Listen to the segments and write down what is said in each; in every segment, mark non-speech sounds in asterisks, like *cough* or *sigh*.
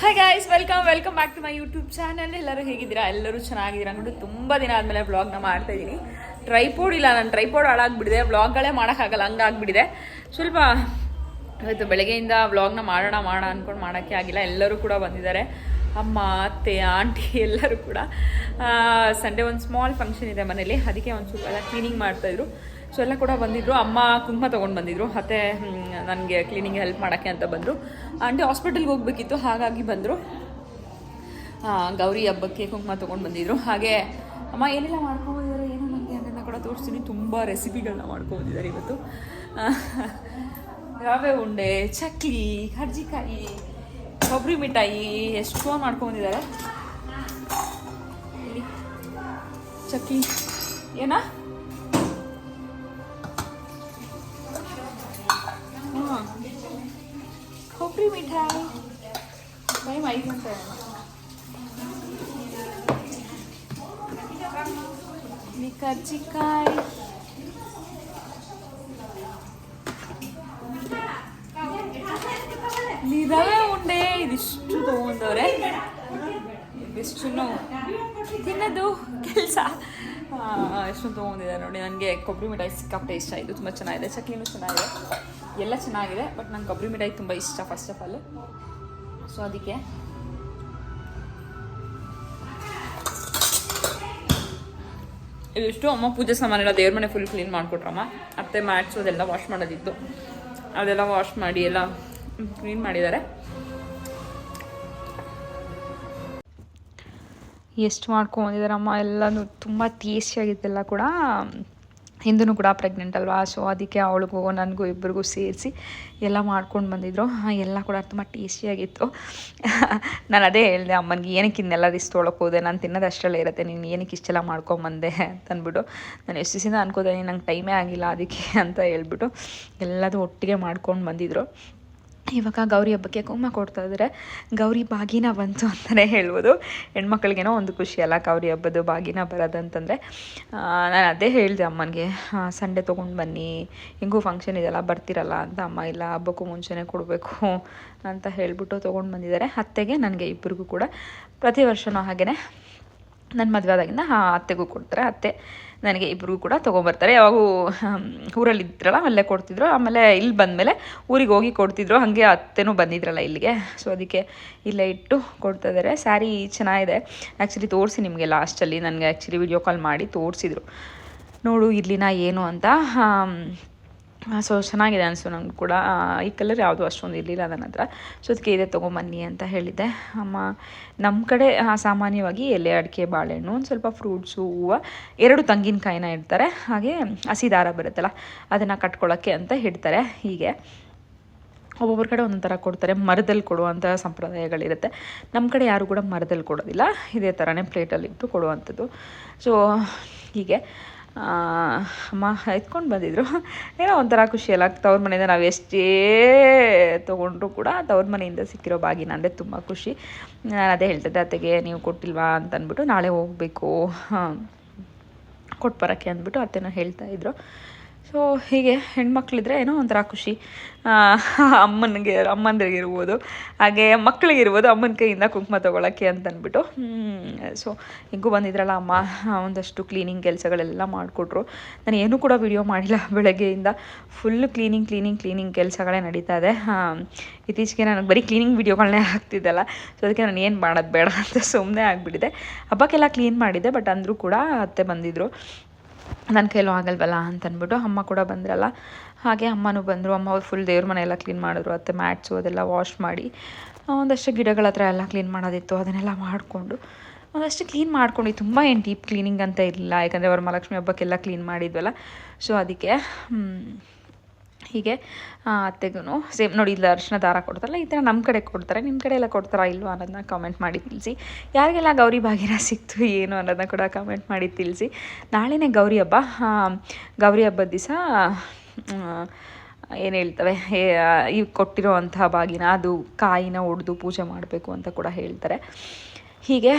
Hi guys welcome welcome back to my YouTube channel ಎಲ್ಲರೂ ಹೇಗಿದ್ದೀರಾ? ಎಲ್ಲರೂ ಚೆನ್ನಾಗಿದ್ದೀರಾ? ನೋಡಿ ತುಂಬ ದಿನ ಆದಮೇಲೆ ವ್ಲಾಗ್ನ ಮಾಡ್ತಾ ಇದ್ದೀನಿ. ಟ್ರೈಪೋಡ್ ಇಲ್ಲ, ನಾನು ಟ್ರೈಪೋಡ್ ಹಾಳಾಗ್ಬಿಟ್ಟಿದೆ ವ್ಲಾಗ್ಗಳೇ ಮಾಡೋಕ್ಕಾಗಲ್ಲ ಹಂಗಾಗ್ಬಿಟ್ಟಿದೆ ಸ್ವಲ್ಪ ಇವತ್ತು ಬೆಳಗ್ಗೆಯಿಂದ ವ್ಲಾಗ್ನ ಮಾಡೋಣ ಮಾಡೋಣ ಅಂದ್ಕೊಂಡು ಮಾಡೋಕ್ಕೆ ಆಗಿಲ್ಲ. ಎಲ್ಲರೂ ಕೂಡ ಬಂದಿದ್ದಾರೆ. ಅಮ್ಮ, ಅತ್ತೆ ಆಂಟಿ ಎಲ್ಲರೂ ಕೂಡ. ಸಂಡೇ ಒಂದು ಸ್ಮಾಲ್ ಫಂಕ್ಷನ್ ಇದೆ ಮನೇಲಿ. ಅದಕ್ಕೆ ಒಂದು ಸ್ವಲ್ಪ ಎಲ್ಲ ಕ್ಲೀನಿಂಗ್ ಮಾಡ್ತಾಯಿದ್ರು ಸೊ ಎಲ್ಲ ಕೂಡ ಬಂದಿದ್ರು. ಅಮ್ಮ ಕುಂಕುಮ ತೊಗೊಂಡು ಬಂದಿದ್ರು. ಮತ್ತೆ ನನಗೆ ಕ್ಲೀನಿಂಗ್ ಹೆಲ್ಪ್ ಮಾಡೋಕ್ಕೆ ಅಂತ ಬಂದರು. ಆಂಟಿ ಹಾಸ್ಪಿಟಲ್ಗೆ ಹೋಗ್ಬೇಕಿತ್ತು, ಹಾಗಾಗಿ ಬಂದರು. ಗೌರಿ ಹಬ್ಬಕ್ಕೆ ಕುಂಕುಮ ತೊಗೊಂಡು ಬಂದಿದ್ರು. ಹಾಗೆ, ಅಮ್ಮ ಏನೆಲ್ಲ ಮಾಡ್ಕೊಬೋದಿದ್ದಾರೆ, ಏನೋ ನನಗೆ ಅದನ್ನು ಕೂಡ ತೋರಿಸ್ತೀನಿ. ತುಂಬ ರೆಸಿಪಿಗಳನ್ನ ಮಾಡ್ಕೊಬೋದಿದ್ದಾರೆ ಇವತ್ತು. ರವೆ ಉಂಡೆ, ಚಕ್ಲಿ, ಕರ್ಜಿಕಾಯಿ, ಕೊಬ್ಬರಿ ಮಿಠಾಯಿ, ಎಷ್ಟೋ ಮಾಡ್ಕೊಂಡಿದ್ದಾರೆ ಚಕ್ಲಿ. ಏನಾ? ಮಿಠಾಯಿ ಟೈಮ್ ಐದು ಗಂಟೆ ಕರ್ಜಿಕಾಯಿ ನಿರವೇ ರವೆ ಉಂಡೆ ಇದಿಷ್ಟು ತಗೊಂಡವ್ರೆ ಇದಿಷ್ಟು ತಿನ್ನೋದು ಕೆಲಸ ಎಷ್ಟು ತೊಗೊಂಡಿದ್ದಾರೆ ನೋಡಿ ನನಗೆ ಕೊಬ್ಬರಿ ಮಿಠಾಯಿ ಸಿಕ್ಕಾಪಟ್ಟೆ ಇಷ್ಟ ಇದು ತುಂಬ ಚೆನ್ನಾಗಿದೆ ಚಕ್ಲಿನೂ ಚೆನ್ನಾಗಿದೆ ಎಲ್ಲ ಚೆನ್ನಾಗಿದೆ ಬಟ್ ನಂಗೆ ಕೊಬ್ಬರಿ ಮಿಠಾಯಿ ತುಂಬ ಇಷ್ಟ ಫಸ್ಟ್ ಆಫ್ ಆಲ್ ಸೊ ಅದಕ್ಕೆ. ಇದಿಷ್ಟು ಅಮ್ಮ ಪೂಜೆ ಸಾಮಾನೆಲ್ಲ ದೇವ್ರ ಮನೆ ಫುಲ್ ಕ್ಲೀನ್ ಮಾಡಿಕೊಟ್ರಮ್ಮ. ಅತ್ತೆ ಮ್ಯಾಟ್ಸು ಅದೆಲ್ಲ ವಾಶ್ ಮಾಡೋದಿತ್ತು. ಅದೆಲ್ಲ ವಾಶ್ ಮಾಡಿ ಎಲ್ಲ ಕ್ಲೀನ್ ಮಾಡಿದ್ದಾರೆ. ಎಷ್ಟು ಮಾಡ್ಕೊಂಡಿದ್ದಾರಮ್ಮ ಎಲ್ಲನೂ ತುಂಬ ಟೇಸ್ಟಿಯಾಗಿದ್ದೆಲ್ಲ ಕೂಡ. ಹಿಂದೂ ಕೂಡ ಪ್ರೆಗ್ನೆಂಟ್ ಅಲ್ವಾ? ಸೊ ಅದಕ್ಕೆ ಅವಳಿಗೂ, ನನಗೂ ಇಬ್ಬರಿಗೂ ಸೇರಿಸಿ ಎಲ್ಲ ಮಾಡ್ಕೊಂಡು ಬಂದಿದ್ರು. ಎಲ್ಲ ಕೂಡ ತುಂಬ ಟೇಸ್ಟಿಯಾಗಿತ್ತು *laughs* ನಾನು ಅದೇ ಹೇಳಿದೆ, ಅಮ್ಮನಿಗೆ ಏನಕ್ಕೆ ಇನ್ನೆಲ್ಲ ರಿಸ್ ತೊಳಕ್ಕೆ ಹೋದೆ? ನಾನು ತಿನ್ನೋದು ಅಷ್ಟರಲ್ಲೇ ಇರುತ್ತೆ. ನೀನು ಏನಕ್ಕೆ ಇಷ್ಟೆಲ್ಲ ಮಾಡ್ಕೊಂಬಂದೆ ಅಂತಂದ್ಬಿಟ್ಟು ನಾನು ಎಷ್ಟು ದಿನ ಅನ್ಕೋತೀನಿ ನಂಗೆ ಟೈಮೇ ಆಗಿಲ್ಲ ಅದಕ್ಕೆ ಅಂತ ಹೇಳ್ಬಿಟ್ಟು ಎಲ್ಲದೂ ಒಟ್ಟಿಗೆ ಮಾಡ್ಕೊಂಡು ಬಂದಿದ್ರು. ಇವಾಗ ಗೌರಿ ಹಬ್ಬಕ್ಕೆ ಕುಂಕುಮ ಕೊಡ್ತಾ ಇದ್ದಾರೆ ಗೌರಿ ಬಾಗಿನ ಬಂತು ಅಂತಲೇ ಹೇಳ್ಬೋದು. ಹೆಣ್ಮಕ್ಳಿಗೇನೋ ಒಂದು ಖುಷಿ ಅಲ್ಲ ಗೌರಿ ಹಬ್ಬದ ಬಾಗಿನ ಬರೋದಂತಂದರೆ. ನಾನು ಅದೇ ಹೇಳಿದೆ ಅಮ್ಮನಿಗೆ ಸಂಡೆ ತೊಗೊಂಡು ಬನ್ನಿ, ಹೆಂಗೂ ಫಂಕ್ಷನ್ ಇದೆಲ್ಲ ಬರ್ತಿರಲ್ಲ ಅಂತ. ಅಮ್ಮ, ಇಲ್ಲ, ಹಬ್ಬಕ್ಕೂ ಮುಂಚೆನೇ ಕೊಡಬೇಕು ಅಂತ ಹೇಳಿಬಿಟ್ಟು ತೊಗೊಂಡು ಬಂದಿದ್ದಾರೆ. ಅತ್ತೆಗೆ, ನನಗೆ ಇಬ್ಬರಿಗೂ ಕೂಡ. ಪ್ರತಿ ವರ್ಷವೂ ಹಾಗೆಯೇ ನನ್ನ ಮದುವೆ ಆದಾಗಿಂದ ಅತ್ತೆಗೂ ಕೊಡ್ತಾರೆ. ಅತ್ತೆ ನನಗೆ ಇಬ್ಬರಿಗೂ ಕೂಡ ತೊಗೊಂಬರ್ತಾರೆ. ಯಾವಾಗೂ ಊರಲ್ಲಿ ಇದ್ರಲ್ಲ ಅಲ್ಲೇ ಕೊಡ್ತಿದ್ರು. ಆಮೇಲೆ ಇಲ್ಲಿ ಬಂದಮೇಲೆ ಊರಿಗೆ ಹೋಗಿ ಕೊಡ್ತಿದ್ರು. ಹಾಗೆ ಅತ್ತೆನೂ ಬಂದಿದ್ರಲ್ಲ ಇಲ್ಲಿಗೆ. ಸೊ ಅದಕ್ಕೆ ಇಲ್ಲೇ ಇಟ್ಟು ಕೊಡ್ತಾ ಇದ್ದಾರೆ ಸ್ಯಾರಿ ಚೆನ್ನಾಗಿದೆ. ಆ್ಯಕ್ಚುಲಿ ತೋರಿಸಿ ನಿಮಗೆ ಲಾಸ್ಟಲ್ಲಿ ನನಗೆ ಆ್ಯಕ್ಚುಲಿ ವಿಡಿಯೋ ಕಾಲ್ ಮಾಡಿ ತೋರಿಸಿದ್ರು. ನೋಡು ಇರ್ಲಿನ ಏನು ಅಂತ. ಸೊ ಚೆನ್ನಾಗಿದೆ ಅನಿಸು ನಂಗೆ ಕೂಡ. ಈ ಕಲರ್ ಯಾವುದು ಅಷ್ಟೊಂದು ಇರಲಿಲ್ಲ ನನ್ನ ಹತ್ರ. ಸೊ ಅದಕ್ಕೆ ಇದೇ ತೊಗೊಂಬನ್ನಿ ಅಂತ ಹೇಳಿದ್ದೆ. ಅಮ್ಮ ನಮ್ಮ ಕಡೆ ಸಾಮಾನ್ಯವಾಗಿ ಎಲೆ, ಅಡಿಕೆ, ಬಾಳೆಹಣ್ಣು, ಒಂದು ಸ್ವಲ್ಪ ಫ್ರೂಟ್ಸು ಹೂವು, ಎರಡು ತೆಂಗಿನಕಾಯಿನ ಇಡ್ತಾರೆ. ಹಾಗೆ ಹಸಿ ದಾರ ಬರುತ್ತಲ್ಲ, ಅದನ್ನು ಕಟ್ಕೊಳ್ಳೋಕ್ಕೆ ಅಂತ ಇಡ್ತಾರೆ. ಹೀಗೆ. ಒಬ್ಬೊಬ್ಬರ ಕಡೆ ಒಂದೊಂದು ಥರ ಕೊಡ್ತಾರೆ. ಮರದಲ್ಲಿ ಕೊಡುವಂಥ ಸಂಪ್ರದಾಯಗಳಿರುತ್ತೆ. ನಮ್ಮ ಕಡೆ ಯಾರು ಕೂಡ ಮರದಲ್ಲಿ ಕೊಡೋದಿಲ್ಲ. ಇದೇ ಥರನೇ ಪ್ಲೇಟಲ್ಲಿ ಇಟ್ಟು ಕೊಡುವಂಥದ್ದು. ಸೊ ಹೀಗೆ. ಅಮ್ಮ, ಎತ್ಕೊಂಡು ಬಂದಿದ್ರು. ಏನೋ ಒಂಥರ ಖುಷಿ ಅಲ್ಲ ತವ್ರ ಮನೆಯಿಂದ ನಾವು ಎಷ್ಟೇ ತೊಗೊಂಡ್ರು ಕೂಡ ತವ್ರ ಮನೆಯಿಂದ ಸಿಕ್ಕಿರೋ ಬಾಗಿನ ಅಂದರೆ ತುಂಬ ಖುಷಿ. ನಾನು ಅದೇ ಹೇಳ್ತಿದ್ದೆ ಅತ್ತೆಗೆ ನೀವು ಕೊಟ್ಟಿಲ್ವಾ? ಅಂತ ಅಂದ್ಬಿಟ್ಟು, ನಾಳೆ ಹೋಗಬೇಕು. ಕೊಟ್ಟು ಬರೋಕ್ಕೆ ಅಂದ್ಬಿಟ್ಟು ಅತ್ತೆನೂ ಹೇಳ್ತಾ ಇದ್ರು. ಸೊ ಹೀಗೆ ಹೆಣ್ಮಕ್ಳಿದ್ರೆ ಏನೋ ಒಂಥರ ಖುಷಿ. ಅಮ್ಮನಿಗೆ, ಅಮ್ಮಂದ್ರಿಗೆ ಇರ್ಬೋದು. ಹಾಗೆ ಮಕ್ಕಳಿಗಿರ್ಬೋದು ಅಮ್ಮನ ಕೈಯಿಂದ ಕುಂಕುಮ ತೊಗೊಳಕ್ಕೆ ಅಂತ ಅಂದ್ಬಿಟ್ಟು ಸೊ ಹಿಂಗೂ ಬಂದಿದ್ರಲ್ಲ ಅಮ್ಮ, ಒಂದಷ್ಟು ಕ್ಲೀನಿಂಗ್ ಕೆಲಸಗಳೆಲ್ಲ ಮಾಡಿಕೊಟ್ರು. ನಾನು ಏನೂ ಕೂಡ ವಿಡಿಯೋ ಮಾಡಿಲ್ಲ ಬೆಳಗ್ಗೆಯಿಂದ. ಫುಲ್ ಕ್ಲೀನಿಂಗ್ ಕ್ಲೀನಿಂಗ್ ಕ್ಲೀನಿಂಗ್ ಕೆಲಸಗಳೇ ನಡೀತಾ ಇದೆ. ಇತ್ತೀಚೆಗೆ ನನಗೆ ಬರೀ ಕ್ಲೀನಿಂಗ್ ವಿಡಿಯೋಗಳನ್ನೇ ಹಾಕ್ತಿದ್ದಲ್ಲ ಸೊ ಅದಕ್ಕೆ ನಾನು ಏನು ಮಾಡೋದು ಬೇಡ ಅಂತ ಸುಮ್ಮನೆ ಆಗಿಬಿಟ್ಟಿದೆ. ಹಬ್ಬಕ್ಕೆಲ್ಲ ಕ್ಲೀನ್ ಮಾಡಿದ್ದೆ ಬಟ್ ಅಂದರೂ ಕೂಡ ಅತ್ತೆ ಬಂದಿದ್ದರು ನನ್ನ ಕೈಲೂ ಆಗಲ್ವಲ್ಲ ಅಂತ ಅಂದ್ಬಿಟ್ಟು ಅಮ್ಮ ಕೂಡ ಬಂದ್ರಲ್ಲ. ಹಾಗೆ ಅಮ್ಮನೂ ಬಂದರು. ಅಮ್ಮ ಫುಲ್ ದೇವ್ರ ಮನೆ ಎಲ್ಲ ಕ್ಲೀನ್ ಮಾಡಿದ್ರು. ಮತ್ತು ಮ್ಯಾಟ್ಸು ಅದೆಲ್ಲ ವಾಶ್ ಮಾಡಿ. ಒಂದಷ್ಟು ಗಿಡಗಳ ಹತ್ರ ಎಲ್ಲ ಕ್ಲೀನ್ ಮಾಡೋದಿತ್ತು. ಅದನ್ನೆಲ್ಲ ಮಾಡಿಕೊಂಡು ಒಂದಷ್ಟು ಕ್ಲೀನ್ ಮಾಡ್ಕೊಂಡು. ತುಂಬ ಏನು ಡೀಪ್ ಕ್ಲೀನಿಂಗ್ ಅಂತ ಇರಲಿಲ್ಲ ಯಾಕಂದರೆ ವರಮಹಾಲಕ್ಷ್ಮಿ ಹಬ್ಬಕ್ಕೆಲ್ಲ ಕ್ಲೀನ್ ಮಾಡಿದ್ವಲ್ಲ. ಸೊ ಅದಕ್ಕೆ ಹೀಗೆ ಅತ್ತೆಗೂ ಸೇಮ್ ನೋಡಿ ಇಲ್ಲಿ ಅರಿಶಿನ ದಾರ ಕೊಡ್ತಾರಲ್ಲ, ಈ ಥರ ನಮ್ಮ ಕಡೆ ಕೊಡ್ತಾರೆ ನಿಮ್ಮ ಕಡೆ ಎಲ್ಲ ಕೊಡ್ತಾರಾ ಇಲ್ವಾ ಅನ್ನೋದನ್ನ ಕಮೆಂಟ್ ಮಾಡಿ ತಿಳಿಸಿ. ಯಾರಿಗೆಲ್ಲ ಗೌರಿ ಭಾಗ್ಯನ *laughs* ಸಿಕ್ತು ಏನು ಅನ್ನೋದನ್ನ ಕೂಡ ಕಾಮೆಂಟ್ ಮಾಡಿ ತಿಳಿಸಿ. ನಾಳೆನೇ ಗೌರಿ ಹಬ್ಬ ಗೌರಿ ಹಬ್ಬದ ದಿವಸ ಏನು ಹೇಳ್ತವೆ ಈ ಕೊಟ್ಟಿರೋ ಅಂತಹ ಬಾಗಿನ, ಅದು ಕಾಯಿನ ಒಡೆದು ಪೂಜೆ ಮಾಡಬೇಕು ಅಂತ ಕೂಡ ಹೇಳ್ತಾರೆ. ಹೀಗೆ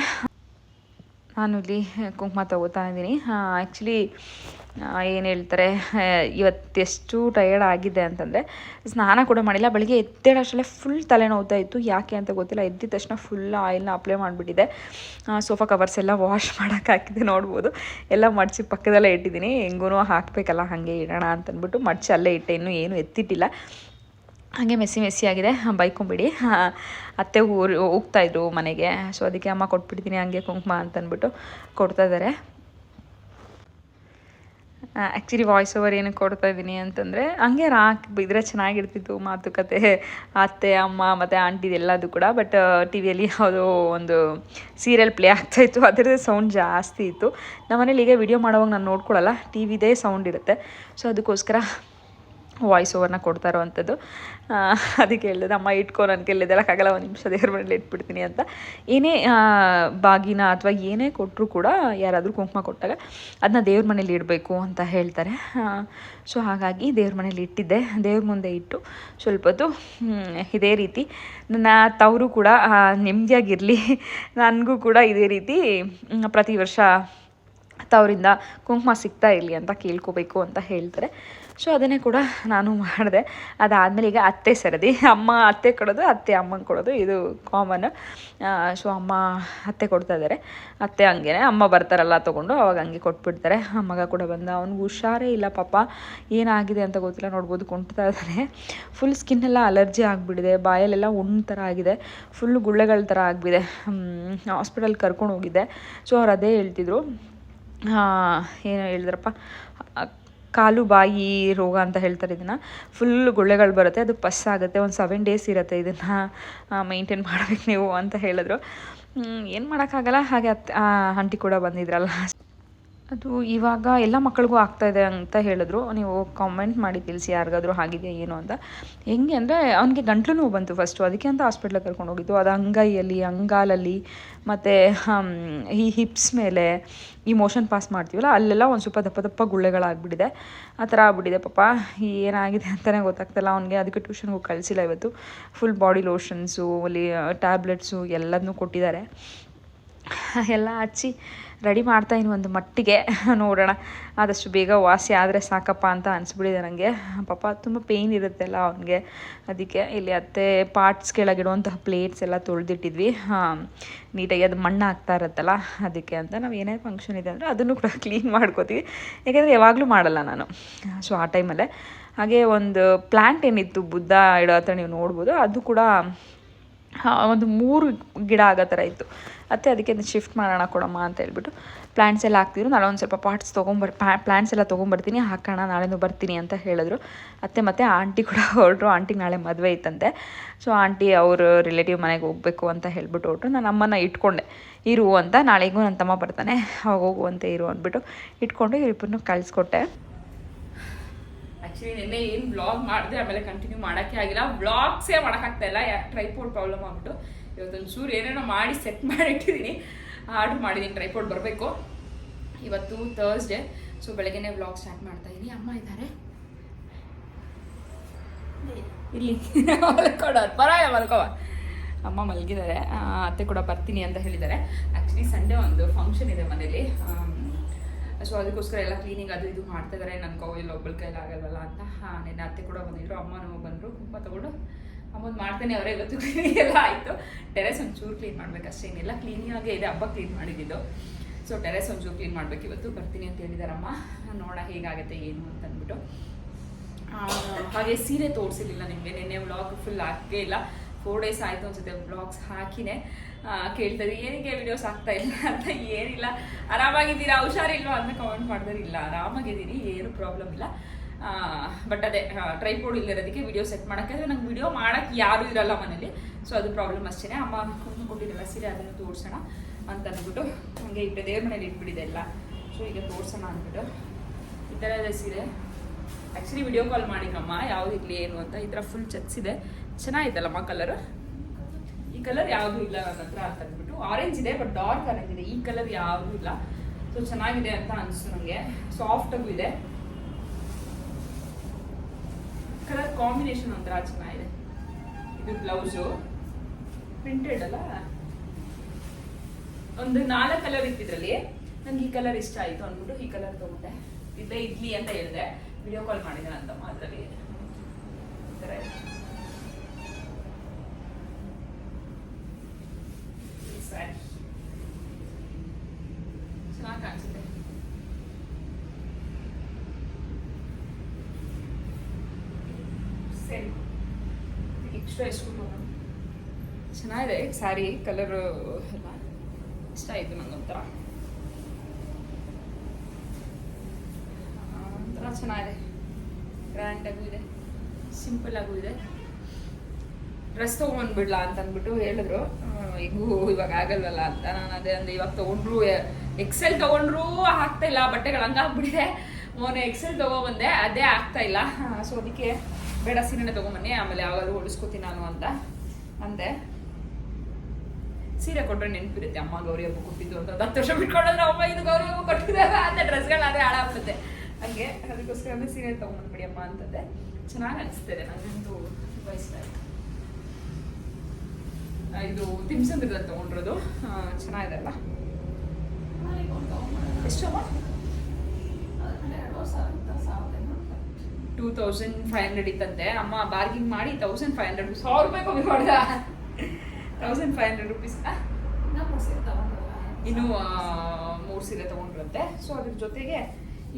ನಾನು ಇಲ್ಲಿ ಕುಂಕುಮ ತಗೋತಾ ಇದ್ದೀನಿ. ಆ್ಯಕ್ಚುಲಿ ಏನು ಹೇಳ್ತಾರೆ ಇವತ್ತೆಷ್ಟು ಟಯರ್ಡ್ ಆಗಿದೆ ಅಂತಂದರೆ, ಸ್ನಾನ ಕೂಡ ಮಾಡಿಲ್ಲ. ಬೆಳಿಗ್ಗೆ ಅಷ್ಟೇ ಫುಲ್ ತಲೆನೋವ್ತಾ ಇತ್ತು. ಯಾಕೆ ಅಂತ ಗೊತ್ತಿಲ್ಲ. ಎದ್ದಿದ ತಕ್ಷಣ ಫುಲ್ ಆಯಿಲ್ನ ಅಪ್ಲೈ ಮಾಡಿಬಿಟ್ಟಿದೆ. ಸೋಫಾ ಕವರ್ಸ್ ಎಲ್ಲ ವಾಶ್ ಮಾಡೋಕೆ ಹಾಕಿದೆ, ನೋಡ್ಬೋದು. ಎಲ್ಲ ಮಡಚಿ ಪಕ್ಕದಲ್ಲೇ ಇಟ್ಟಿದ್ದೀನಿ. ಹೆಂಗೂ ಹಾಕಬೇಕಲ್ಲ, ಹಾಗೆ ಇಡೋಣ ಅಂತಂದ್ಬಿಟ್ಟು ಮಡಚಿ ಅಲ್ಲೇ ಇಟ್ಟೆ. ಇನ್ನೂ ಏನು ಎತ್ತಿಟ್ಟಿಲ್ಲ. ಹಾಗೆ ಮೆಸ್ಸಿ ಮೆಸ್ಸಿ ಆಗಿದೆ. ಬೈಕೊಂಬಿಡಿ. ಅತ್ತೆ ಊರು ಹೋಗ್ತಾಯಿದ್ರು ಮನೆಗೆ. ಸೊ, ಅದಕ್ಕೆ ಅಮ್ಮ ಕೊಟ್ಬಿಡ್ತೀನಿ ಹಂಗೆ ಕುಂಕುಮ ಅಂತಂದ್ಬಿಟ್ಟು ಕೊಡ್ತಾ ಇದ್ದಾರೆ ಆ್ಯಕ್ಚುಲಿ ವಾಯ್ಸ್ ಓವರ್ ಏನಕ್ಕೆ ಕೊಡ್ತಾ ಇದ್ದೀನಿ ಅಂತಂದರೆ, ಹಂಗೆ ರಾಕ್ ಇದ್ರೆ ಚೆನ್ನಾಗಿರ್ತಿತ್ತು ಮಾತುಕತೆ. ಅತ್ತೆ, ಅಮ್ಮ ಮತ್ತು ಆಂಟಿದು ಎಲ್ಲದು ಕೂಡ ಬಟ್ ಟಿ ವಿಯಲ್ಲಿ ಯಾವುದೋ ಒಂದು ಸೀರಿಯಲ್ ಪ್ಲೇ ಆಗ್ತಾಯಿತ್ತು ಅದರದ್ದು ಸೌಂಡ್ ಜಾಸ್ತಿ ಇತ್ತು. ನಮ್ಮನೇಲಿ ಈಗ ವಿಡಿಯೋ ಮಾಡೋವಾಗ ನಾನು ನೋಡ್ಕೊಳ್ಳಲ್ಲ ಟಿ ವಿದೇ ಸೌಂಡ್ ಇರುತ್ತೆ. ಸೊ ಅದಕ್ಕೋಸ್ಕರ ವಾಯ್ಸ್ ಓವರ್ನ ಕೊಡ್ತಾ ಇರೋವಂಥದ್ದು ಅದಕ್ಕೆ ಹೇಳಿದೆ, ಅಮ್ಮ ಇಟ್ಕೊ ನನ್ನ ಕೈಲಿದ್ದೆಲ್ಲಕ್ಕಾಗಲ್ಲ ಒಂದು ನಿಮಿಷ ದೇವ್ರ ಮನೇಲಿ ಇಟ್ಬಿಡ್ತೀನಿ ಅಂತ. ಏನೇ ಬಾಗಿನ ಅಥವಾ ಏನೇ ಕೊಟ್ಟರು ಕೂಡ ಯಾರಾದರೂ ಕುಂಕುಮ ಕೊಟ್ಟಾಗ ಅದನ್ನ ದೇವ್ರ ಮನೇಲಿ ಇಡಬೇಕು ಅಂತ ಹೇಳ್ತಾರೆ. ಸೊ ಹಾಗಾಗಿ ದೇವ್ರ ಮನೇಲಿ ಇಟ್ಟಿದ್ದೆ. ದೇವ್ರ ಮುಂದೆ ಇಟ್ಟು ಸ್ವಲ್ಪ ಹೊತ್ತು ಇದೇ ರೀತಿ ನನ್ನ ತವರು ಕೂಡ ನೆಮ್ಮದಿಯಾಗಿರಲಿ. ನನಗೂ ಕೂಡ ಇದೇ ರೀತಿ ಪ್ರತಿ ವರ್ಷ ತವರಿಂದ ಕುಂಕುಮ ಸಿಗ್ತಾ ಇರಲಿ ಅಂತ ಕೇಳ್ಕೋಬೇಕು ಅಂತ ಹೇಳ್ತಾರೆ. ಸೊ ಅದನ್ನೇ ಕೂಡ ನಾನು ಮಾಡಿದೆ. ಅದಾದಮೇಲೆ ಈಗ ಅತ್ತೆ ಸರದಿ. ಅಮ್ಮ ಅತ್ತೆ ಕೊಡೋದು, ಅತ್ತೆ ಅಮ್ಮಂಗೆ ಕೊಡೋದು. ಇದು ಕಾಮನ್ ಸೊ ಅಮ್ಮ ಅತ್ತೆ ಕೊಡ್ತಾ ಇದ್ದಾರೆ ಅತ್ತೆ ಹಂಗೇನೆ. ಅಮ್ಮ ಬರ್ತಾರಲ್ಲ ತೊಗೊಂಡು, ಅವಾಗ ಹಂಗೆ ಕೊಟ್ಬಿಡ್ತಾರೆ. ಮಗ ಕೂಡ ಬಂದ, ಅವ್ನಿಗೆ ಹುಷಾರೇ ಇಲ್ಲ ಪಾಪ. ಏನಾಗಿದೆ ಅಂತ ಗೊತ್ತಿಲ್ಲ. ನೋಡ್ಬೋದು ಕುಂಟ್ತಾ ಇದ್ದಾರೆ ಫುಲ್ ಸ್ಕಿನ್ನೆಲ್ಲ ಅಲರ್ಜಿ ಆಗಿಬಿಟ್ಟಿದೆ ಬಾಯಲ್ಲೆಲ್ಲ ಉಣ್ಣು ಥರ ಆಗಿದೆ. ಫುಲ್ ಗುಳ್ಳೆಗಳ ಥರ ಆಗಿಬಿದೆ. ಹಾಸ್ಪಿಟಲ್ ಕರ್ಕೊಂಡು ಹೋಗಿದ್ದೆ. ಸೊ ಅವ್ರು ಅದೇ ಹೇಳ್ತಿದ್ರು. ಏನು ಹೇಳಿದ್ರಪ್ಪ? ಕಾಲು, ಬಾಯಿ ರೋಗ ಅಂತ ಹೇಳ್ತಾರೆ ಇದನ್ನು. ಫುಲ್ ಗುಳ್ಳೆಗಳು ಬರುತ್ತೆ. ಅದು ಪಸ್ ಆಗುತ್ತೆ. ಒಂದು ಸೆವೆನ್ ಡೇಸ್ ಇರುತ್ತೆ ಇದನ್ನು ಮೈಂಟೈನ್ ಮಾಡಬೇಕು ನೀವು ಅಂತ ಹೇಳಿದ್ರು. ಏನು ಮಾಡೋಕ್ಕಾಗಲ್ಲ? ಹಾಗೆ ಅತ್ತೆ ಆಂಟಿ ಕೂಡ ಬಂದಿದ್ರಲ್ಲ. ಅದು ಇವಾಗ ಎಲ್ಲ ಮಕ್ಕಳಿಗೂ ಆಗ್ತಾಯಿದೆ ಅಂತ ಹೇಳಿದ್ರು. ನೀವು ಕಾಮೆಂಟ್ ಮಾಡಿ ತಿಳಿಸಿ ಯಾರಿಗಾದ್ರೂ ಆಗಿದೆಯಾ, ಏನು ಅಂತ. ಹೆಂಗೆ ಅಂದರೆ ಅವನಿಗೆ ಗಂಟ್ಲು ನೋವು ಬಂತು ಫಸ್ಟು ಅದಕ್ಕೆ ಅಂತ ಹಾಸ್ಪಿಟ್ಲಿಗೆ ಕರ್ಕೊಂಡು ಹೋಗಿದ್ದು. ಅದು ಅಂಗೈಯಲ್ಲಿ, ಅಂಗಾಲಲ್ಲಿ, ಮತ್ತು ಈ ಹಿಪ್ಸ್ ಮೇಲೆ ಈ ಮೋಷನ್ ಪಾಸ್ ಮಾಡ್ತೀವಲ್ಲ, ಅಲ್ಲೆಲ್ಲ ಒಂದು ಸ್ವಲ್ಪ ದಪ್ಪ ದಪ್ಪ ಗುಳ್ಳೆಗಳಾಗ್ಬಿಟ್ಟಿದೆ. ಆ ಥರ ಆಗ್ಬಿಟ್ಟಿದೆ ಪಾಪ. ಏನಾಗಿದೆ ಅಂತಲೇ ಗೊತ್ತಾಗ್ತಲ್ಲ ಅವನಿಗೆ. ಅದಕ್ಕೆ ಟ್ಯೂಷನ್ಗೆ ಕಳಿಸಿಲ್ಲ ಇವತ್ತು. ಫುಲ್ ಬಾಡಿ ಲೋಷನ್ಸು ಅಲ್ಲಿ ಟ್ಯಾಬ್ಲೆಟ್ಸು ಎಲ್ಲದನ್ನೂ ಕೊಟ್ಟಿದ್ದಾರೆ. ಎಲ್ಲ ಹಚ್ಚಿ ರೆಡಿ ಮಾಡ್ತಾ ಇನ್ನು ಒಂದು ಮಟ್ಟಿಗೆ *laughs* ನೋಡೋಣ. ಆದಷ್ಟು ಬೇಗ ವಾಸಿ ಆದರೆ ಸಾಕಪ್ಪ ಅಂತ ಅನಿಸ್ಬಿಟ್ಟಿದೆ ನನಗೆ ಪಾಪ ತುಂಬ ಪೇಯ್ನ್ ಇರುತ್ತಲ್ಲ ಅವನಿಗೆ. ಅದಕ್ಕೆ ಇಲ್ಲಿ ಅತ್ತೆ ಪಾರ್ಟ್ಸ್ ಕೆಳಗಿಡುವಂತಹ ಪ್ಲೇಟ್ಸ್ ಎಲ್ಲ ತೊಳೆದಿಟ್ಟಿದ್ವಿ. ನೀಟಾಗಿ ಅದು ಮಣ್ಣು ಆಗ್ತಾ ಇರುತ್ತಲ್ಲ, ಅದಕ್ಕೆ ಅಂತ ನಾವು ಏನೇ ಫಂಕ್ಷನ್ ಇದೆ ಅಂದರೆ ಅದನ್ನು ಕೂಡ *laughs* ಕ್ಲೀನ್ ಮಾಡ್ಕೋತೀವಿ. ಯಾಕೆಂದರೆ ಯಾವಾಗಲೂ ಮಾಡಲ್ಲ ನಾನು. ಸೊ ಆ ಟೈಮಲ್ಲೇ ಹಾಗೆ ಒಂದು ಪ್ಲ್ಯಾಂಟ್ ಏನಿತ್ತು, ಬುದ್ಧ ಇಡೋ ಹತ್ರ ನೀವು ನೋಡ್ಬೋದು, ಅದು ಕೂಡ ಒಂದು ಮೂರು ಗಿಡ ಆಗೋ ಥರ ಇತ್ತು. ಮತ್ತು ಅದಕ್ಕೆ ಶಿಫ್ಟ್ ಮಾಡೋಣ ಕೊಡಮ್ಮ ಅಂತ ಹೇಳ್ಬಿಟ್ಟು ಪ್ಲ್ಯಾಂಟ್ಸ್ ಎಲ್ಲ ಹಾಕ್ತಿದ್ರು. ನಾಳೆ ಒಂದು ಸ್ವಲ್ಪ ಪಾಟ್ಸ್ ತೊಗೊಂಬರ್ ಪ್ಲ್ಯಾಂಟ್ಸ್ ಎಲ್ಲ ತೊಗೊಂಬರ್ತೀನಿ. ಹಾಕೋಣ, ನಾಳೆನೂ ಬರ್ತೀನಿ ಅಂತ ಹೇಳಿದ್ರು. ಅತ್ತೆ ಮತ್ತೆ ಆಂಟಿ ಕೂಡ ಹೊರಟ್ರು. ಆಂಟಿಗೆ ನಾಳೆ ಮದುವೆ ಇತ್ತಂತೆ ಸೊ ಆಂಟಿ ಅವರು ರಿಲೇಟಿವ್ ಮನೆಗೆ ಹೋಗಬೇಕು ಅಂತ ಹೇಳ್ಬಿಟ್ಟು ಹೊರಟ್ರು. ನಾನು ಅಮ್ಮನ ಇಟ್ಕೊಂಡೆ. ಇರು ಅಂತ. ನಾಳೆಗೂ ನನ್ನ ತಮ್ಮ ಬರ್ತಾನೆ. ಅವಾಗ ಹೋಗುವಂತೆ ಇರು ಅಂದ್ಬಿಟ್ಟು ಇಟ್ಕೊಂಡು ಇವರಿಬ್ಬರನ್ನು ಕಳಿಸ್ಕೊಟ್ಟೆ. ಆಕ್ಚುಲಿ ನಿನ್ನೆ ಏನು ಬ್ಲಾಗ್ ಮಾಡಿದೆ ಆಮೇಲೆ ಕಂಟಿನ್ಯೂ ಮಾಡೋಕ್ಕೆ ಆಗಿಲ್ಲ. ಬ್ಲಾಗ್ಸೇ ಮಾಡೋಕ್ಕಾಗ್ತಾ ಇಲ್ಲ. ಟ್ರೈಪೋರ್ಡ್ ಪ್ರಾಬ್ಲಮ್ ಆಗ್ಬಿಟ್ಟು ಇವತ್ತೊಂದು ಚೂರು ಏನೇನೋ ಮಾಡಿ ಸೆಟ್ ಮಾಡಿಟ್ಟಿದ್ದೀನಿ ಆರ್ಡ್ರ್ ಮಾಡಿದ್ದೀನಿ ಟ್ರೈಪೋರ್ಡ್ ಬರಬೇಕು. ಇವತ್ತು ಥರ್ಸ್ಡೇ ಸೊ ಬೆಳಗ್ಗೆನೇ ಬ್ಲಾಗ್ ಸ್ಟಾರ್ಟ್ ಮಾಡ್ತಾ ಇದ್ದೀನಿ ಅಮ್ಮ ಇದ್ದಾರೆ ಇಲ್ಲಿ. ಮಲ್ಕೊಡೋರು ಪರವಾಗಿಲ್ಲ ಮಲ್ಕೋವ ಅಮ್ಮ ಮಲಗಿದ್ದಾರೆ ಅತ್ತೆ ಕೂಡ ಬರ್ತೀನಿ ಅಂತ ಹೇಳಿದ್ದಾರೆ. ಆ್ಯಕ್ಚುಲಿ ಸಂಡೇ ಒಂದು ಫಂಕ್ಷನ್ ಇದೆ ಮನೇಲಿ. ಸೊ ಅದಕ್ಕೋಸ್ಕರ ಎಲ್ಲ ಕ್ಲೀನಿಂಗ್ ಅದು ಇದು ಮಾಡ್ತಾ ಇದ್ದಾರೆ ನನ್ನ ಕೈಯಲ್ಲಿ ಒಬ್ಬಳ ಕೈಲಿ ಆಗಲ್ವಲ್ಲ ಅಂತ. ಹಾಂ, ನಿನ್ನೆ ಅತ್ತೆ ಕೂಡ ಬಂದಿದ್ರು. ಅಮ್ಮನೂ ಬಂದರು. ಕುಂಕುಮ ತಗೊಂಡು ಅಮ್ಮದು ಮಾಡ್ತೇನೆ ಅವರೇ ಗೊತ್ತು ಕ್ಲೀನಿಂಗ್ *laughs* ಎಲ್ಲ ಆಯಿತು. ಟೆರೆಸ್ ಒಂಚೂರು ಕ್ಲೀನ್ ಮಾಡಬೇಕು ಅಷ್ಟೇ ಏನಿಲ್ಲ ಕ್ಲೀನಿಂಗ್ ಆಗಿ ಇದೆ. ಹಬ್ಬ ಕ್ಲೀನ್ ಮಾಡಿದ್ದು. ಸೊ ಟೆರೆಸ್ ಒಂಚೂರು ಕ್ಲೀನ್ ಮಾಡಬೇಕು ಇವತ್ತು. ಬರ್ತೀನಿ ಅಂತ ಹೇಳಿದಾರಮ್ಮ. ನೋಡ ಹೇಗಾಗುತ್ತೆ, ಏನು ಅಂತ ಅಂದ್ಬಿಟ್ಟು. ಹಾಗೆ ಸೀರೆ ತೋರಿಸಿರ್ಲಿಲ್ಲ ನಿಮಗೆ. ನಿನ್ನೆ ವ್ಲಾಗ್ ಫುಲ್ ಆಗೇ ಇಲ್ಲ. ಫೋರ್ ಡೇಸ್ ಆಯಿತು ಅನ್ಸುತ್ತೆ ಬ್ಲಾಗ್ಸ್ ಹಾಕಿನೇ. ಕೇಳ್ತಾರೆ ಏನಕ್ಕೆ ವಿಡಿಯೋಸ್ ಆಗ್ತಾ ಇಲ್ಲ ಅಂತ ಏನಿಲ್ಲ. ಆರಾಮಾಗಿದ್ದೀರಾ? ಹುಷಾರಿಲ್ವಾ ಅಂತ ಕಮೆಂಟ್ ಮಾಡಿದ್ರೆ ಇಲ್ಲ. ಆರಾಮಾಗಿದ್ದೀನಿ, ಏನು ಪ್ರಾಬ್ಲಮ್ ಇಲ್ಲ. ಬಟ್ ಅದೇ ಟ್ರೈಪೋರ್ಡ್ ಇಲ್ಲಿರೋದಕ್ಕೆ ವಿಡಿಯೋ ಸೆಟ್ ಮಾಡೋಕ್ಕೆ. ಅಂದರೆ ನಂಗೆ ವಿಡಿಯೋ ಮಾಡೋಕ್ಕೆ ಯಾರೂ ಇರಲ್ಲ ಮನೇಲಿ. ಸೊ ಅದು ಪ್ರಾಬ್ಲಮ್ ಅಷ್ಟೇ ಅಮ್ಮ ಕುಂಕುಮ ಕೊಟ್ಟಿದ್ದಲ್ಲ ಸೀರೆ ಅದನ್ನು ತೋರಿಸೋಣ ಅಂತ ಅಂದ್ಬಿಟ್ಟು ಹಂಗೆ ಇಟ್ಟು. ದೇವ್ರ ಮನೇಲಿ ಇಟ್ಬಿಟ್ಟಿದೆ ಎಲ್ಲ. ಸೊ ಈಗ ತೋರಿಸೋಣ ಅಂದ್ಬಿಟ್ಟು. ಈ ಥರ ಇದೆ ಸೀರೆ. ಆ್ಯಕ್ಚುಲಿ ವಿಡಿಯೋ ಕಾಲ್ ಮಾಡಿದ್ರಮ್ಮ ಯಾವ್ದು ಇರಲಿ, ಏನು ಅಂತ. ಈ ಥರ ಫುಲ್ ಚಚ್ಚಿದೆ ಚೆನ್ನಾಗಿತ್ತಲ್ಲಮ್ಮ ಕಲರ್ ಈ ಕಲರ್ ಯಾವುದೂ ಇಲ್ಲ ನನ್ನ ಹತ್ರ ಅಂತ ಅಂದ್ಬಿಟ್ಟು. ಆರೆಂಜ್ ಇದೆ ಬಟ್ ಡಾರ್ಕ್ ಆರೆಂಜ್ ಇದೆ ಈ ಕಲರ್ ಯಾವುದೂ ಇಲ್ಲ. ಸೊ ಚೆನ್ನಾಗಿದೆ ಅಂತ ಅನಿಸ್ತು ನನಗೆ ಸಾಫ್ಟಾಗೂ ಇದೆ. ಕಲರ್ ಕಾಂಬಿನೇಷನ್ ಒಂಥರ ಚೆನ್ನಾಗಿದೆ. ಇದು ಬ್ಲೌಸು ಪ್ರಿಂಟೆಡ್ ಅಲ್ಲ? ಒಂದು ನಾಲ್ಕು ಕಲರ್ ಇತ್ತಿದ್ರಲ್ಲಿ ನನಗೆ ಈ ಕಲರ್ ಇಷ್ಟ ಆಯಿತು ಅಂದ್ಬಿಟ್ಟು ಈ ಕಲರ್ ತೊಗೊಂಡೆ. ಇದ್ದೇ ಇಡ್ಲಿ ಅಂತ ಹೇಳಿದೆ. ವಿಡಿಯೋ ಕಾಲ್ ಮಾಡಿದೆ ಅಂತಮ್ಮ ಅದರಲ್ಲಿ ಈ ಥರ ಇದೆ. ಈ ಸ್ಯಾರಿ ಚೆನ್ನಾಗಿ ಕಾಣಿಸುತ್ತೆ ಸರಿ ಚೆನ್ನಾಗಿದೆ ಸ್ಯಾರಿ ಕಲರು ಎಲ್ಲ ಇಷ್ಟ ಆಯಿತು ನನಗೊಂಥರ ಒಂಥರ. ಚೆನ್ನಾಗಿದೆ. ಗ್ರ್ಯಾಂಡಾಗೂ ಇದೆ ಸಿಂಪಲ್ ಆಗೂ ಇದೆ. ಡ್ರೆಸ್ ತೊಗೊಂಡ್ಬಿಡ್ಲಾ ಅಂತ ಅಂದ್ಬಿಟ್ಟು ಹೇಳಿದ್ರು. ಈಗೂ ಇವಾಗ ಆಗಲ್ವಲ್ಲ ಅಂತ ನಾನು ಅದೇ ಅಂದ್ರೆ ಇವಾಗ ತೊಗೊಂಡ್ರು ಎಕ್ಸೆಲ್ ತೊಗೊಂಡ್ರು ಆಗ್ತಾ ಇಲ್ಲ, ಬಟ್ಟೆಗಳು ಹಂಗಾಗ್ಬಿಟ್ಟಿದೆ. ಮೊನ್ನೆ ಎಕ್ಸೆಲ್ ತೊಗೊಬಂದೆ ಅದೇ ಆಗ್ತಾ ಇಲ್ಲ. ಸೊ ಅದಕ್ಕೆ ಬೇಡ, ಸೀರೆನೆ ತೊಗೊಂಬನ್ನಿ, ಆಮೇಲೆ ಯಾವಾಗಲೂ ಹೊಡಿಸ್ಕೋತೀನಿ ನಾನು ಅಂತ ಅಂದೆ. ಸೀರೆ ಕೊಟ್ಟರೆ ನೆನಪಿರುತ್ತೆ, ಅಮ್ಮ ಗೌರಿ ಹಬ್ಬ ಕೊಟ್ಟಿದ್ದು ಅಂತ ಹತ್ತು ವರ್ಷ ಬಿಟ್ಕೊಂಡ್ರೆ ಅಮ್ಮ ಇದು ಗೌರಿ ಹಬ್ಬ ಕೊಟ್ಟಿದ್ದಾರೆ ಅಂತ ಡ್ರೆಸ್ಗಳಾದ್ರೆ ಹಾಳಾಗ್ಬಿಡುತ್ತೆ. ಹಂಗೆ, ಅದಕ್ಕೋಸ್ಕರ ಸೀರೆ ತೊಗೊಂಡ್ಬಿಡಿ ಅಮ್ಮ ಅಂತಂದೆ. ಚೆನ್ನಾಗಿ ಅನಿಸ್ತಿದೆ ನನಗಂತೂ ತುಂಬ ಇಷ್ಟ ಆಯಿತು. ಇದು ತಿಮ್ಸಂದ್ರದಲ್ಲಿ ತೊಗೊಂಡಿರೋದು. ಚೆನ್ನಾಗಿದೆ ಅಲ್ಲ ಎಷ್ಟಮ್ಮ? ಟೂ ತೌಸಂಡ್ ಫೈವ್ ಹಂಡ್ರೆಡ್ ಇತ್ತಂತೆ. ಅಮ್ಮ ಬಾರ್ಗಿಂಗ್ ಮಾಡಿ ತೌಸಂಡ್ ಫೈವ್ ಹಂಡ್ರೆಡ್ ಸಾವಿರ ರೂಪಾಯಿ ಕಮ್ಮಿ ಮಾಡ್ದ. ತೌಸಂಡ್ ಫೈವ್ ಹಂಡ್ರೆಡ್ ರುಪೀಸ್ ಇನ್ನು ಮೂರು ಸೀರೆ ತೊಗೊಂಡ್ರಂತೆ. ಸೊ ಅದ್ರ ಜೊತೆಗೆ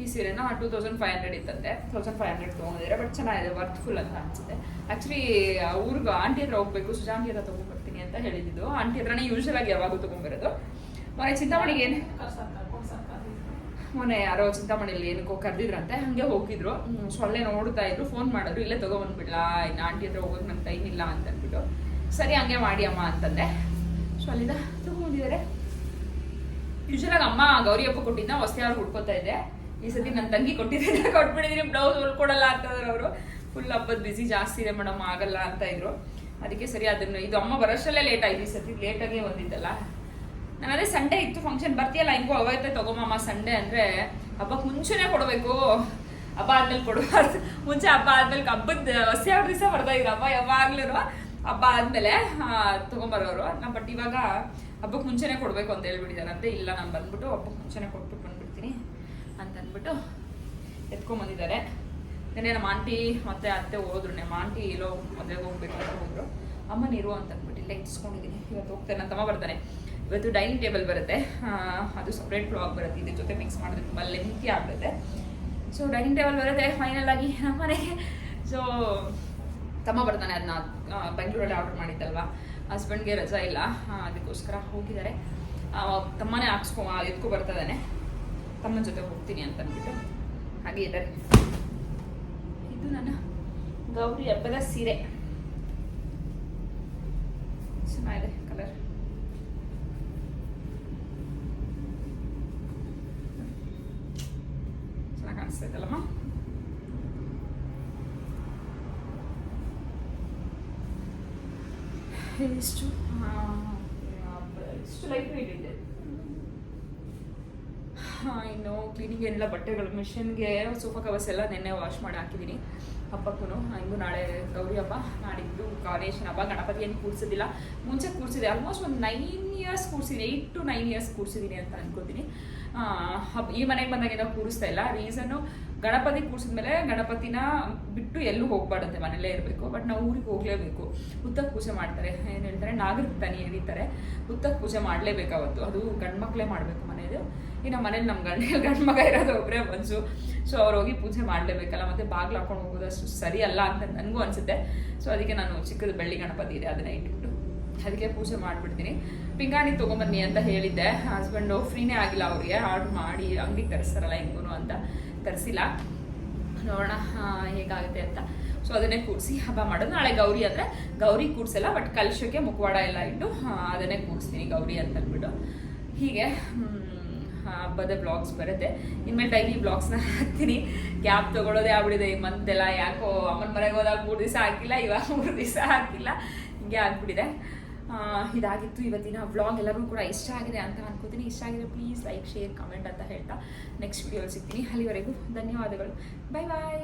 ಈ ಸೀರೆನ ಟೂ ತೌಸಂಡ್ ಫೈವ್ ಹಂಡ್ರೆಡ್ ಇತ್ತಂತೆ. ತೌಸಂಡ್ ಫೈವ್ ಹಂಡ್ರೆಡ್ ತೊಗೊಂಡಿದ್ದಾರೆ ಬಟ್ ಚೆನ್ನಾಗಿದೆ ವರ್ತ್ಫುಲ್ ಅಂತ ಅನ್ಸುತ್ತೆ. ಆ್ಯಕ್ಚುಲಿ ಊರಿಗೆ ಆಂಟಿ ಹತ್ರ ಹೋಗ್ಬೇಕು ಸುಜಾಂಟಿ ಹತ್ರ ತೊಗೊಂಡ್ಬರ್ತೀನಿ ಅಂತ ಹೇಳಿದ್ದು. ಆಂಟಿ ಹತ್ರನೇ ಯೂಶಲ್ ಆಗಿ ಯಾವಾಗೂ ತೊಗೊಂಡ್ಬರೋದು ಮನೆ ಚಿಂತಾಮಣಿಗೆ ಏನು? ಮೊನ್ನೆ ಯಾರೋ ಚಿಂತಾಮಣಿಯಲ್ಲಿ ಏನಕ್ಕೋ ಕರೆದಿದ್ರಂತೆ, ಹಂಗೆ ಹೋಗಿದ್ರು ಸೊಳ್ಳೆ ನೋಡ್ತಾ ಇದ್ರು ಫೋನ್ ಮಾಡಿದ್ರು, ಇಲ್ಲೇ ತಗೊಬಂದ್ಬಿಡ್ಲಾ ಇನ್ನು ಆಂಟಿ ಹತ್ರ ಹೋಗೋದು ನಂಗೆ ಟೈಮ್ ಇಲ್ಲ ಅಂತ ಅಂದ್ಬಿಟ್ಟು ಸರಿ, ಹಂಗೆ ಮಾಡಿ ಅಮ್ಮ ಅಂತಂದೆ. ಸೊ ಅಲ್ಲಿಂದ ತಗೊಂಡಿದ್ದಾರೆ ಯೂಶಲಾಗಿ ಅಮ್ಮ ಗೌರಿ ಹಬ್ಬ ಕೊಟ್ಟಿದ್ದ ಹೊಸ್ತಿಯಾರು ಹುಡ್ಕೋತಾ ಇದ್ದೆ. ಈ ಸತಿ ನನ್ನ ತಂಗಿ ಕೊಟ್ಟಿದ್ದೆ ಕೊಟ್ಬಿಟ್ಟಿದ್ದೀನಿ ಬ್ಲೌಸ್ ಹೊಲ್ಕೊಡಲ್ಲ ಅಂತಂದ್ರೆ ಅವರು. ಫುಲ್ ಹಬ್ಬದ ಬಿಸಿ ಜಾಸ್ತಿ ಇದೆ ಮೇಡಮ್, ಆಗಲ್ಲ ಅಂತ ಇದ್ರು. ಅದಕ್ಕೆ ಸರಿ, ಅದನ್ನು, ಇದು ಅಮ್ಮ ಬರೋಷ್ಟಲ್ಲೇ ಲೇಟ್ ಆಯ್ತು, ಈ ಸತಿ ಲೇಟಾಗಿ ಬಂದಿದ್ದಲ್ಲ. ನಾನು ಅದೇ ಸಂಡೇ ಇತ್ತು ಫಂಕ್ಷನ್ ಬರ್ತೀಯಲ್ಲ, ಹಿಂಗೂ ಅವತ್ತೇ ತಗೊಂಬಮ್ಮ ಸಂಡೇ ಅಂದರೆ ಹಬ್ಬಕ್ಕೆ ಮುಂಚೆನೇ ಕೊಡಬೇಕು. ಹಬ್ಬ ಆದ್ಮೇಲೆ ಕೊಡಬಾರ್ದು. ಮುಂಚೆ ಹಬ್ಬ ಆದ್ಮೇಲೆ ಹಬ್ಬದ ಹೊಸ ದಿವಸ ಬರ್ತಾ ಇದ್ರು. ಹಬ್ಬ ಯಾವಾಗ್ಲೂ ಹಬ್ಬ ಆದ್ಮೇಲೆ ತಗೊಂಬರೋರು. ನಾ ಬಟ್ ಇವಾಗ ಹಬ್ಬಕ್ಕೆ ಮುಂಚೆನೇ ಕೊಡಬೇಕು ಅಂತ ಹೇಳ್ಬಿಟ್ಟಿದ್ದಾರಂತೆ ಇಲ್ಲ, ನಾನು ಬಂದ್ಬಿಟ್ಟು ಹಬ್ಬಕ್ಕೆ ಮುಂಚೆನೇ ಕೊಟ್ಬಿಟ್ಟು ಬಂದ್ಬಿಡ್ತೀನಿ ಅಂತ ಅಂದ್ಬಿಟ್ಟು ಎತ್ಕೊಂಬಂದಿದ್ದಾರೆ. ನಮ್ಮ ಆಂಟಿ ಮತ್ತೆ ಅತ್ತೆ ಹೋದ್ರು. ನಮ್ಮ ಆಂಟಿ ಎಲ್ಲೋ ಮದುವೆಗೆ ಹೋಗ್ಬೇಕು ಅಂತ ಹೋದ್ರು. ಅಮ್ಮ ನೀರು ಅಂತ ಅಂದ್ಬಿಟ್ಟು ಇಲ್ಲೇ ಇಟ್ಸ್ಕೊಂಡಿದ್ದೀನಿ ಇವತ್ತು ಹೋಗ್ತೇನೆ ತಮ್ಮ ಬರ್ತಾನೆ ಇವತ್ತು ಡೈನಿಂಗ್ ಟೇಬಲ್ ಬರುತ್ತೆ. ಅದು ಸಪ್ರೇಟ್ ಬ್ಲಾಗ್ ಬರುತ್ತೆ. ಇದ್ರ ಜೊತೆ ಮಿಕ್ಸ್ ಮಾಡಿದ್ರೆ ತುಂಬ ಲೆಂತಿ ಆಗುತ್ತೆ ಸೊ ಡೈನಿಂಗ್ ಟೇಬಲ್ ಬರುತ್ತೆ ಫೈನಲ್ ಆಗಿ ನಮ್ಮ ಮನೆಗೆ. ಸೊ ತಮ್ಮ ಬರ್ತಾನೆ ಅದನ್ನ ಬೆಂಗಳೂರಲ್ಲಿ ಆರ್ಡರ್ ಮಾಡಿದ್ದಲ್ವಾ? ಹಸ್ಬೆಂಡ್ಗೆ ರಜಾ ಇಲ್ಲ. ಅದಕ್ಕೋಸ್ಕರ ಹೋಗಿದ್ದಾರೆ. ತಮ್ಮನೇ ಹಾಕ್ಸ್ಕೊ ಎತ್ಕೊ ಬರ್ತಾ ತಮ್ಮನ ಜೊತೆ ಹೋಗ್ತೀನಿ ಅಂತ ಅಂದ್ಬಿಟ್ಟು ಹಾಗೆ ಇದ್ದಾರೆ. ಇದು ನನ್ನ ಗೌರಿ ಹಬ್ಬದ ಸೀರೆ. ಚೆನ್ನಾಗಿದೆ ಕಲರ್ ಚೆನ್ನಾಗಿ ಕಾಣಿಸ್ತಾ ಇದೆಯಲ್ಲಮ್ಮ ಇಷ್ಟು ಇಷ್ಟು ವೆಯ್ಟ್ ಇದೆ ಇನ್ನು ಕ್ಲೀನಿಂಗ್ ಏನಿಲ್ಲ ಬಟ್ಟೆಗಳು, ಮಿಷಿನ್ಗೆ ಸೋಫಾ ಕವರ್ಸ್ ಎಲ್ಲ ನೆನ್ನೆ ವಾಶ್ ಮಾಡಿ ಹಾಕಿದ್ದೀನಿ. ಹಬ್ಬಕ್ಕೂ ಹಂಗೂ ನಾಳೆ ಗೌರಿ ಹಬ್ಬ, ನಾಡಿದ್ದು ಗಣೇಶನ ಹಬ್ಬ, ಗಣಪತಿ ಏನು ಕೂರಿಸೋದಿಲ್ಲ ಮುಂಚೆ ಕೂರ್ಸಿದೆ ಆಲ್ಮೋಸ್ಟ್ ಒಂದು ನೈನ್ ಇಯರ್ಸ್ ಕೂರಿಸಿದೆ ಏಯ್ಟ್ ಟು ನೈನ್ ಇಯರ್ಸ್ ಕೂರ್ಸಿದ್ದೀನಿ ಅಂತ ಅನ್ಕೋತೀನಿ. ಹಬ್ಬ ಈ ಮನೆಗೆ ಬಂದಾಗಿಂದ ಕೂರಿಸ್ತಾ ಇಲ್ಲ. ರೀಸನ್ನು ಗಣಪತಿ ಕೂರ್ಸಿದ್ಮೇಲೆ ಗಣಪತಿನ ಬಿಟ್ಟು ಎಲ್ಲೂ ಹೋಗ್ಬಾರ್ದಂತೆ ಮನೇಲೇ ಇರಬೇಕು. ಬಟ್ ನಾವು ಊರಿಗೆ ಹೋಗಲೇಬೇಕು. ಹುತ್ತಕ್ಕೆ ಪೂಜೆ ಮಾಡ್ತಾರೆ. ಏನು ಹೇಳ್ತಾರೆ? ನಾಗರಿಕ ತನಿ ಎರಿತಾರೆ. ಹುತ್ತಕ್ಕೆ ಪೂಜೆ ಮಾಡಲೇಬೇಕು ಅವತ್ತು. ಅದು ಗಂಡು ಮಕ್ಕಳೇ ಮಾಡಬೇಕು ಮನೇದು ಇನ್ನು ಮನೇಲಿ ನಮ್ಮ ಗಂಡ, *laughs* ಗಂಡು ಮಗ ಇರೋದು ಒಬ್ಬರೇ ಮನ್ಸು ಸೊ ಅವ್ರು ಹೋಗಿ ಪೂಜೆ ಮಾಡಲೇಬೇಕಲ್ಲ, ಮತ್ತೆ ಬಾಗ್ಲು ಹಾಕೊಂಡು ಹೋಗೋದು ಅಷ್ಟು ಸರಿ ಅಲ್ಲ ಅಂತ ನನಗೂ ಅನಿಸುತ್ತೆ. ಸೊ ಅದಕ್ಕೆ ನಾನು ಚಿಕ್ಕದ ಬೆಳ್ಳಿ ಗಣಪತಿ ಇದೆ, ಅದನ್ನ ಇಟ್ಬಿಟ್ಟು. ಅದಕ್ಕೆ ಪೂಜೆ ಮಾಡಿಬಿಡ್ತೀನಿ. ಪಿಂಗಾಣಿ ತೊಗೊಂಬನ್ನಿ ಅಂತ ಹೇಳಿದ್ದೆ. ಹಸ್ಬೆಂಡು ಫ್ರೀನೇ ಆಗಿಲ್ಲ ಅವ್ರಿಗೆ. ಆರ್ಡ್ರ್ ಮಾಡಿ, ಅಂಗಡಿ ತರಿಸ್ತಾರಲ್ಲ ಹೆಂಗೂ ಅಂತ. ತರಿಸಿಲ್ಲ. ನೋಡೋಣ ಹೇಗಾಗುತ್ತೆ ಅಂತ. ಸೊ ಅದನ್ನೇ ಕೂಡಿಸಿ ಹಬ್ಬ ಮಾಡೋದು. ನಾಳೆ ಗೌರಿ ಅಂದರೆ ಗೌರಿ ಕೂಡಿಸಲ್ಲ ಬಟ್ ಕಲಶಕ್ಕೆ ಮುಖವಾಡ ಎಲ್ಲ ಇಟ್ಟು ಅದನ್ನೇ ಕೂಡಿಸ್ತೀನಿ ಗೌರಿ ಅಂತ ಅಂದ್ಬಿಟ್ಟು. ಹೀಗೆ ಹಬ್ಬದ ಬ್ಲಾಗ್ಸ್ ಬರುತ್ತೆ. ಇನ್ಮೇಲೆ ಡೈಲಿ ಬ್ಲಾಗ್ಸ್ನ ಹಾಕ್ತೀನಿ. ಕ್ಯಾಬ್ ತೊಗೊಳೋದೇ ಆಗ್ಬಿಡಿದೆ ಈ ಮಂತ್ ಎಲ್ಲ ಯಾಕೋ ಅಮ್ಮನ ಮನೆಗೆ ಹೋದಾಗ ಮೂರು ದಿವಸ ಹಾಕಿಲ್ಲ, ಇವಾಗ ಮೂರು ದಿವಸ ಹಾಕಿಲ್ಲ. ಹಿಂಗೆ ಆಗ್ಬಿಟ್ಟಿದೆ. ಇದಾಗಿತ್ತು. ಇವತ್ತಿನ ವ್ಲಾಗ್ ಎಲ್ಲರಿಗೂ ಕೂಡ ಇಷ್ಟ ಆಗಿದೆ ಅಂತ ಅನ್ಕೋತೀನಿ. ಇಷ್ಟ ಆಗಿದೆ ಪ್ಲೀಸ್ ಲೈಕ್ ಶೇರ್ ಕಮೆಂಟ್ ಅಂತ ಹೇಳ್ತಾ ನೆಕ್ಸ್ಟ್ ವಿಡಿಯೋ ಸಿಗ್ತೀನಿ. ಅಲ್ಲಿವರೆಗೂ ಧನ್ಯವಾದಗಳು. ಬಾಯ್ ಬಾಯ್